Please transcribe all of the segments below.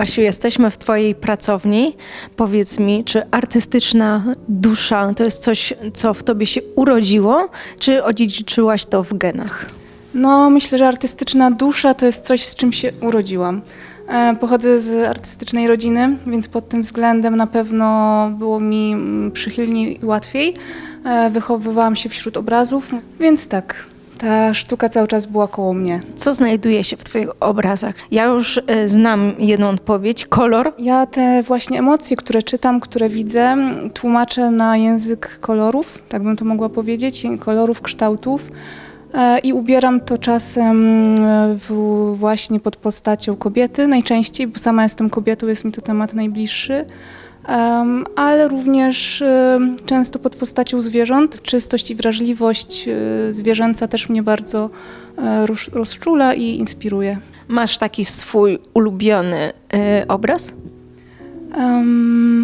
Basiu, jesteśmy w Twojej pracowni. Powiedz mi, czy artystyczna dusza to jest coś, co w Tobie się urodziło, czy odziedziczyłaś to w genach? No, myślę, że artystyczna dusza to jest coś, z czym się urodziłam. E, Pochodzę z artystycznej rodziny, więc pod tym względem na pewno było mi mm, przychylniej i łatwiej. E, Wychowywałam się wśród obrazów, więc tak, ta sztuka cały czas była koło mnie. Co znajduje się w Twoich obrazach? Ja już e, znam jedną odpowiedź, kolor. Ja te właśnie emocje, które czytam, które widzę, tłumaczę na język kolorów, tak bym to mogła powiedzieć, kolorów, kształtów. E, I ubieram to czasem e, w, właśnie pod postacią kobiety, najczęściej, bo sama jestem kobietą, jest mi to temat najbliższy. Ale również często pod postacią zwierząt. Czystość i wrażliwość e, zwierzęca też mnie bardzo e, roz, rozczula i inspiruje. Masz taki swój ulubiony e, obraz?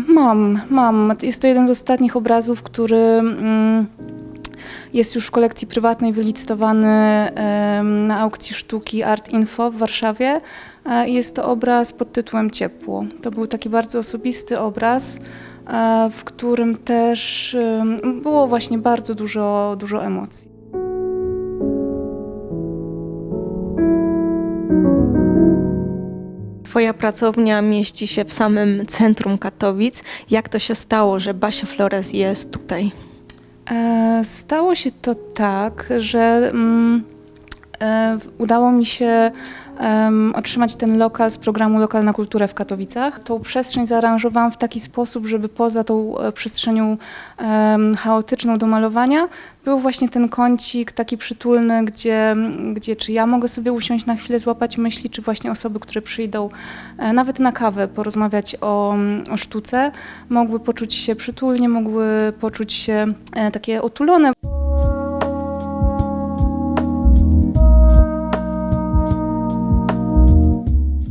Mam, mam. Jest to jeden z ostatnich obrazów, który mm, jest już w kolekcji prywatnej wylicytowany na aukcji sztuki Art Info w Warszawie. E, Jest to obraz pod tytułem Ciepło. To był taki bardzo osobisty obraz, e, w którym też było właśnie bardzo dużo, dużo emocji. Twoja pracownia mieści się w samym centrum Katowic. Jak to się stało, że Basia Flores jest tutaj? E, Stało się to tak, że mm, e, udało mi się em, otrzymać ten lokal z programu Lokalna Kultura w Katowicach. Tą przestrzeń zaaranżowałam w taki sposób, żeby poza tą e, przestrzenią em, chaotyczną do malowania był właśnie ten kącik taki przytulny, gdzie, gdzie czy ja mogę sobie usiąść na chwilę, złapać myśli, czy właśnie osoby, które przyjdą e, nawet na kawę, porozmawiać o, o sztuce, mogły poczuć się przytulnie, mogły poczuć się e, takie otulone.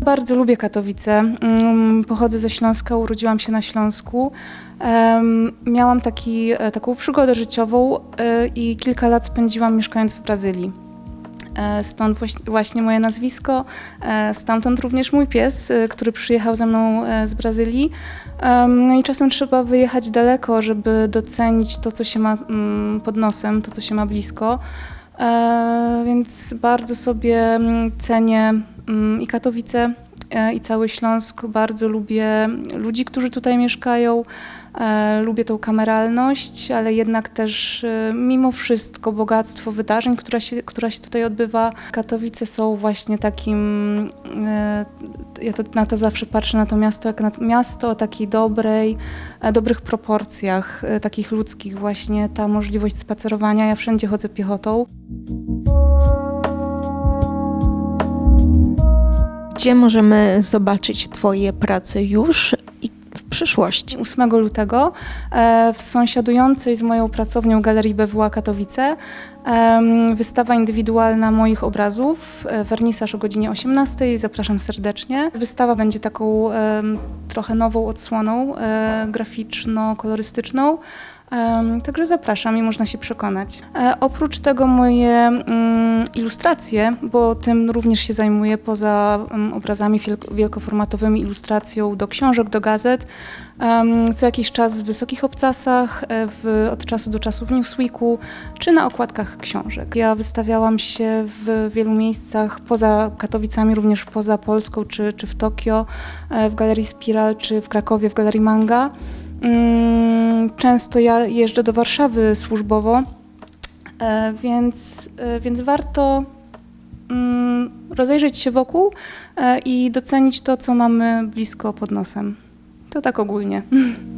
Bardzo lubię Katowice. Mm, Pochodzę ze Śląska, urodziłam się na Śląsku. Miałam taki, e, taką przygodę życiową e, i kilka lat spędziłam mieszkając w Brazylii. E, Stąd właśnie- moje nazwisko, stamtąd również mój pies, który przyjechał ze mną z Brazylii. No i czasem trzeba wyjechać daleko, żeby docenić to, co się ma mm, pod nosem, to, co się ma blisko. Więc bardzo sobie mm, cenię i Katowice, e, i cały Śląsk. Bardzo lubię ludzi, którzy tutaj mieszkają. E, Lubię tą kameralność, ale jednak też e, mimo wszystko bogactwo wydarzeń, która się, która się tutaj odbywa. Katowice są właśnie takim, ja to, na to zawsze patrzę na to miasto jak na to miasto o takiej dobrej, dobrych proporcjach, takich ludzkich właśnie, ta możliwość spacerowania. Ja wszędzie chodzę piechotą. Gdzie możemy zobaczyć Twoje prace już i w przyszłości? 8 lutego e, w sąsiadującej z moją pracownią Galerii BWA Katowice wystawa indywidualna moich obrazów, e, wernisaż o godzinie 18. Zapraszam serdecznie. Wystawa będzie taką trochę nową odsłoną e, graficzno-kolorystyczną. Także zapraszam i można się przekonać. Oprócz tego moje ilustracje, bo tym również się zajmuję poza obrazami wielk- wielkoformatowymi, ilustracją do książek, do gazet. Co jakiś czas w wysokich obcasach, e, w, od czasu do czasu w Newsweeku, czy na okładkach książek. Ja wystawiałam się w wielu miejscach poza Katowicami, również poza Polską, czy, czy w Tokio, e, w Galerii Spiral, czy w Krakowie, w Galerii Manga. Mm, Często ja jeżdżę do Warszawy służbowo, więc, e, więc warto mm, rozejrzeć się wokół e, i docenić to, co mamy blisko pod nosem. To tak ogólnie.